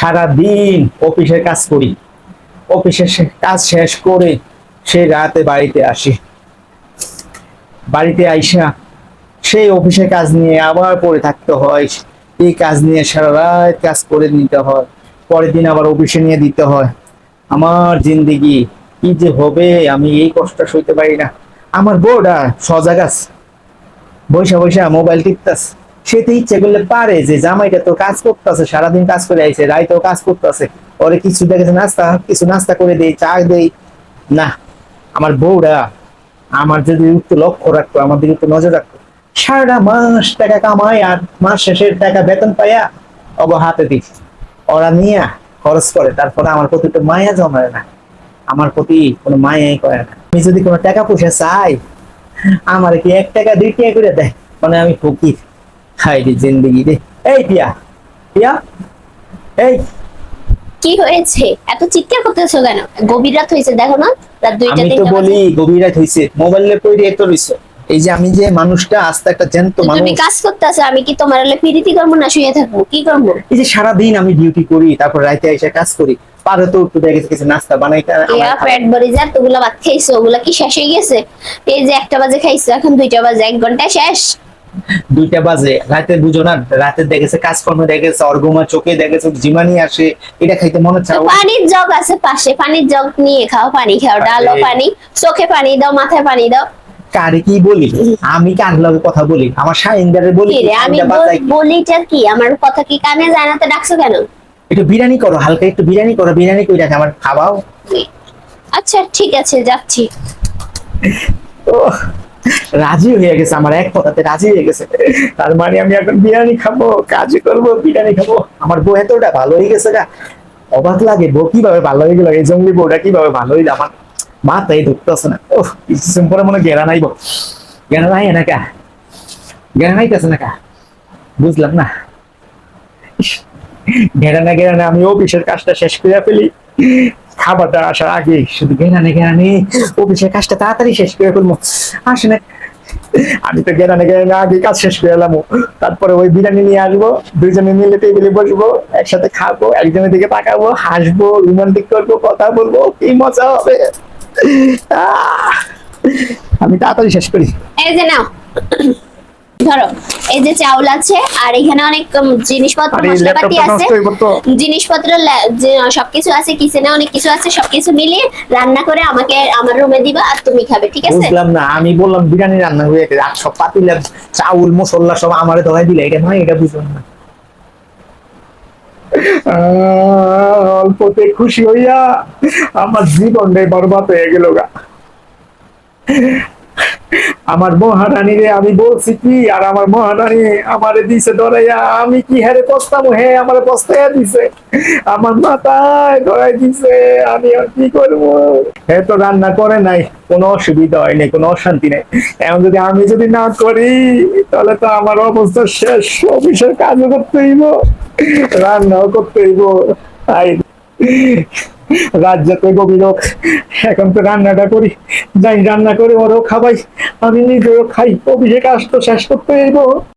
সারা দিন অফিসের কাজ করি। অফিসের সে- কাজ শেষ করে সেই রাতে বাড়িতে আসি। বাড়িতে আইসা সেই অফিসের কাজ নিয়ে আবার পড়ে থাকতে হয়। এই কাজ নিয়ে সারা রাত কাজ করে নিতে হয়। পরের দিন আবার অফিসে নিয়ে দিতে হয়। আমার জিন্দিগি, কি যে হবে? আমি এই কষ্ট সইতে পারি না। আমার বউটা সজাগ আছে। বৈশা বৈশা মোবাইল টিপতাস সে তো ইচ্ছে করলে পারে যে জামাইটা তো কাজ করতেছে, সারাদিন কাজ করে আইছে, রাইতেও কাজ করতেছে। ওরে কিছু দেখেছে নাস্তা, কিছু নাস্তা করে দেই, চা দেই। না, আমার বউরা আমার যদি একটু লক্ষ্য রাখতো আমার দিকে একটু নজর রাখতো। সারাটা মাস টাকা কামায় আর মাস শেষের টাকা বেতন পাইয়া অব হাতে দিই। ওরা নিয়ে খরচ করে, তারপরে আমার প্রতি তো মায়া জমায় না। আমার প্রতি কোনো মায়াই করে না। আমি যদি কোনো টাকা পয়সা চাই, আমার কি এক টাকা দুই টাকা করে দেয়? মানে আমি ফকির। হাই রে জিন্দগি রে। এই পিয়া পিয়া এই। কি হয়েছে? এত চিৎকার করতেছো কেন? গভীর রাত হয়েছে দেখো না। রাত দুইটা আমি তো বলি গভীর রাত হইছে মোবাইলে কইরে এত রইছে। এই যে আমি যে মানুষটা আস্তে একটা জ্যান্ত তো তুমি কাজ করতেছো আমি কি তোমার হলে পিরিতি করব না শুয়ে থাকব? কি করব? এই যে সারাদিন আমি ডিউটি করি তারপর রাতে এসে কাজ করি। পারে তো একটু দেখে কিছু নাস্তা বানাই ইয়া পেট ভরে যা তোগুলা ভাত খাইছো ওগুলা কি শেষ হয়ে গেছে? এই যে একটা বাজে খাইছো এখন দুইটা বাজে এক ঘণ্টা শেষ। দুইটা বাজে রাতে না রাতে দেখেছে কাজকর্ম দেখেছে অর্গমা চোখে দেখেছে জিমানি আসে এটা খাইতে মনে চাও পানির জগ আছে পাশে পানির জগ নিয়ে খাও পানি খাও ডালো পানি চোখে পানি দাও মাথায় পানি দাও। কারে কি বলি? আমি কার লগে কথা বলি? আমার শাহিনদারে বলি আমি? বলিটা কি? আমার কথা কি কানে যায় না? তো ডাকছো কেন? একটু বিরিয়ানি করো হালকা একটু বিরিয়ানি করো বিরিয়ানি কই রাখে আমার খাওয়াও। আচ্ছা ঠিক আছে যাচ্ছি। ও। রাজি হয়ে গেছে, আমার এক কথাতে রাজি হয়ে গেছে। তার মানে আমি এখন বিরিয়ানি খাব কাজ করব, বিরিয়ানি খাব। আমার বউ এতটা ভালো হয়ে গেছে গা। অবাক লাগে, বউ কীভাবে ভালো হয়ে গেল, এই জঙ্গলি বউটা কীভাবে ভালো হইল? আমার মাথায় ঢুকতেছে না। ও কিছুদিন পরে মনে গেরা নাইব গেরা নাই না কা গেরা নাইতেছে না কা বুঝলাম না। গেরা ঘেরানে আমি অফিসের কাজটা শেষ করে ফেলি। খাবারটা আসার আগে শুধু গেরানে গেরানে অফিসের কাজটা তাড়াতাড়ি শেষ করে ফেলব। আসে না আমি তো গেরানে গেরানে আগে কাজ শেষ করে এলাম। তারপরে ওই বিরিয়ানি নিয়ে আসব, দুইজনে মিলে টেবিলে বসবো, একসাথে খাব, একজনের দিকে তাকাবো, হাসবো রোমান্টিক করব, কথা বলব, কি মজা হবে! আমি তাড়াতাড়ি শেষ করি। এই যে নাও। ধরো এই যে চাউল আছে আর এখানে অনেক জিনিসপত্র মশলাপাতি আছে। জিনিসপত্র যে সবকিছু আছে কিচেনে অনেক কিছু আছে সবকিছু মিলিয়ে রান্না করে আমাকে আমার রুমে দিবা আর তুমি খাবে ঠিক আছে? বুঝলাম না আমি বললাম বিরিয়ানি রান্না হয়ে গেছে। আর সব পাতিলাম চাউল মশলা সব আমারে ধরাই দিলে এটা নয় এটা বুঝলাম না। অল্পতে খুশি হইয়া আমার জীবনটাই বরবাদ হয়ে গেল গা। আমার মহারানী রে আমি বলছি কি, আর আমার মহারানী আমারে দিছে ধরাইয়া, আমি কি হারে পস্তাবো? হে, আমার পস্তাইয়া দিছে। আমার মাথায় ধরাই দিছে, আমি আর কি করব? হে, তো রান্না করে নাই, কোনো অসুবিধা হয়নি, কোনো অশান্তি নেই। এখন যদি আমি যদি না করি, তাহলে তো আমার অবস্থা শেষ, অফিসের কাজও করতে হইব, রান্নাও করতে হইব। তাই রাত যাতে গভীর হোক। এখন তো রান্নাটা করি। যাই রান্না করে ওরও খাবাই। আমি নিজেও খাই। অভিষেক আসতো, শেষ করতে হইব।